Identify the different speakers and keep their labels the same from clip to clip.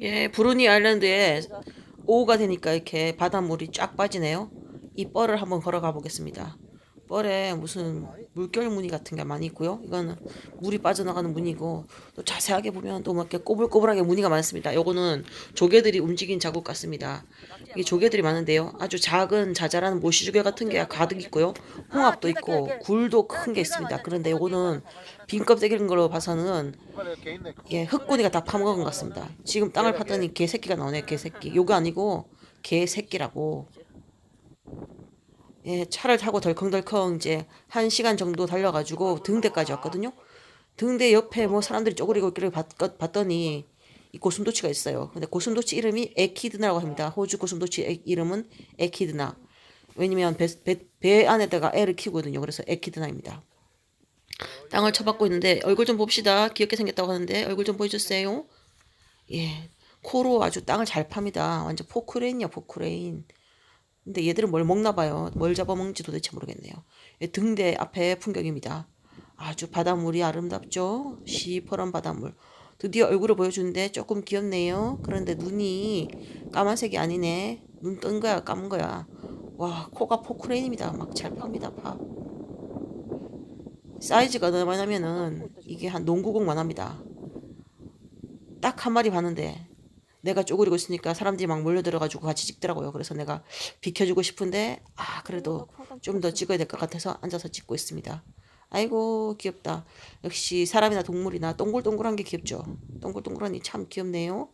Speaker 1: 예, 브루니 아일랜드에 오후가 되니까 이렇게 바닷물이 쫙 빠지네요. 이 뻘을 한번 걸어가 보겠습니다. 뻘에 무슨 물결 무늬 같은 게 많이 있고요. 이거는 물이 빠져나가는 무늬고 또 자세하게 보면 또 막 이렇게 꼬불꼬불하게 무늬가 많습니다. 요거는 조개들이 움직인 자국 같습니다. 이게 조개들이 많은데요. 아주 작은 자잘한 모시조개 같은 게 가득 있고요. 홍합도 있고 굴도 큰 게 있습니다. 그런데 요거는 빈 껍데기인 걸로 봐서는 예, 흙구니가 다 파먹은 것 같습니다. 지금 땅을 팠더니 개새끼가 나오네, 개새끼. 요거 아니고 개새끼라고. 예, 차를 타고 덜컹덜컹 이제 한 시간 정도 달려가지고 등대까지 왔거든요. 등대 옆에 뭐 사람들이 쪼그리고 있기를 봤, 봤더니 이 고슴도치가 있어요. 근데 고슴도치 이름이 에키드나라고 합니다. 호주 고슴도치 의 이름은 에키드나. 왜냐면 배, 배, 배 안에다가 애를 키우거든요. 그래서 에키드나입니다. 땅을 쳐박고 있는데 얼굴 좀 봅시다. 귀엽게 생겼다고 하는데 얼굴 좀 보여주세요. 예, 코로 아주 땅을 잘 팝니다. 완전 포크레인이야 포크레인. 근데 얘들은 뭘 먹나 봐요. 뭘 잡아먹는지 도대체 모르겠네요. 예, 등대 앞에 풍경입니다. 아주 바닷물이 아름답죠? 시퍼런 바닷물. 드디어 얼굴을 보여주는데 조금 귀엽네요. 그런데 눈이 까만색이 아니네. 눈 뜬 거야, 감은 거야. 와, 코가 포크레인입니다. 막 잘 팝니다, 파. 사이즈가 얼마냐면은 이게 한 농구공만 합니다. 딱 한 마리 봤는데 내가 쪼그리고 있으니까 사람들이 막 몰려들어가지고 같이 찍더라고요. 그래서 내가 비켜주고 싶은데 아 그래도 좀 더 찍어야 될 것 같아서 앉아서 찍고 있습니다. 아이고 귀엽다. 역시 사람이나 동물이나 동글동글한 게 귀엽죠. 동글동글하니 참 귀엽네요.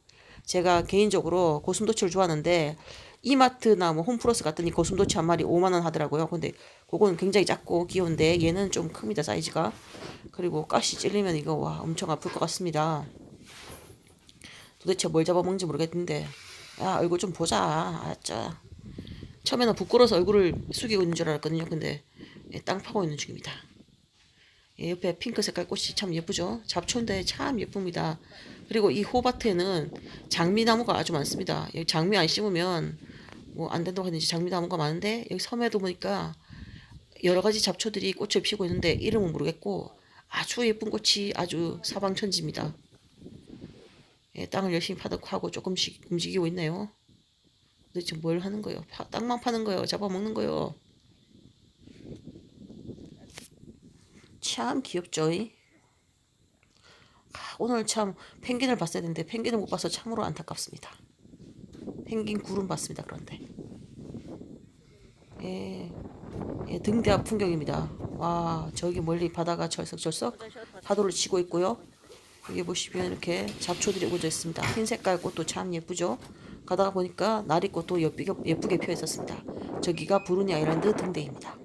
Speaker 1: 제가 개인적으로 고슴도치를 좋아하는데 이마트나 뭐 홈플러스 갔더니 고슴도치 한 마리 5만 원 하더라고요. 근데 그거는 굉장히 작고 귀여운데 얘는 좀 큽니다 사이즈가. 그리고 가시 찔리면 이거 와 엄청 아플 것 같습니다. 도대체 뭘 잡아먹는지 모르겠는데. 야 얼굴 좀 보자. 알았죠 처음에는 부끄러워서 얼굴을 숙이고 있는 줄 알았거든요. 근데 예, 땅 파고 있는 중입니다. 예, 옆에 핑크 색깔 꽃이 참 예쁘죠? 잡초인데 참 예쁩니다. 그리고 이 호밭에는 장미나무가 아주 많습니다. 여기 장미 안 심으면 뭐 안 된다고 했는지 장미나무가 많은데 여기 섬에도 보니까 여러 가지 잡초들이 꽃을 피우고 있는데 이름은 모르겠고 아주 예쁜 꽃이 아주 사방천지입니다 예, 땅을 열심히 파덕하고 조금씩 움직이고 있네요. 도대체 뭘 하는 거예요? 파, 땅만 파는 거예요? 잡아먹는 거예요? 참 귀엽죠? 이? 아, 오늘 참 펭귄을 봤어야 되는데 펭귄을 못 봐서 참으로 안타깝습니다. 펭귄 구름 봤습니다. 그런데 예, 예, 등대 앞 풍경입니다. 와 저기 멀리 바다가 철썩철썩 파도를 치고 있고요. 여기 보시면 이렇게 잡초들이 우거져 있습니다. 흰 색깔 꽃도 참 예쁘죠? 가다가 보니까 나리꽃도 예쁘게, 예쁘게 피어 있었습니다. 저기가 부르니 아일랜드 등대입니다.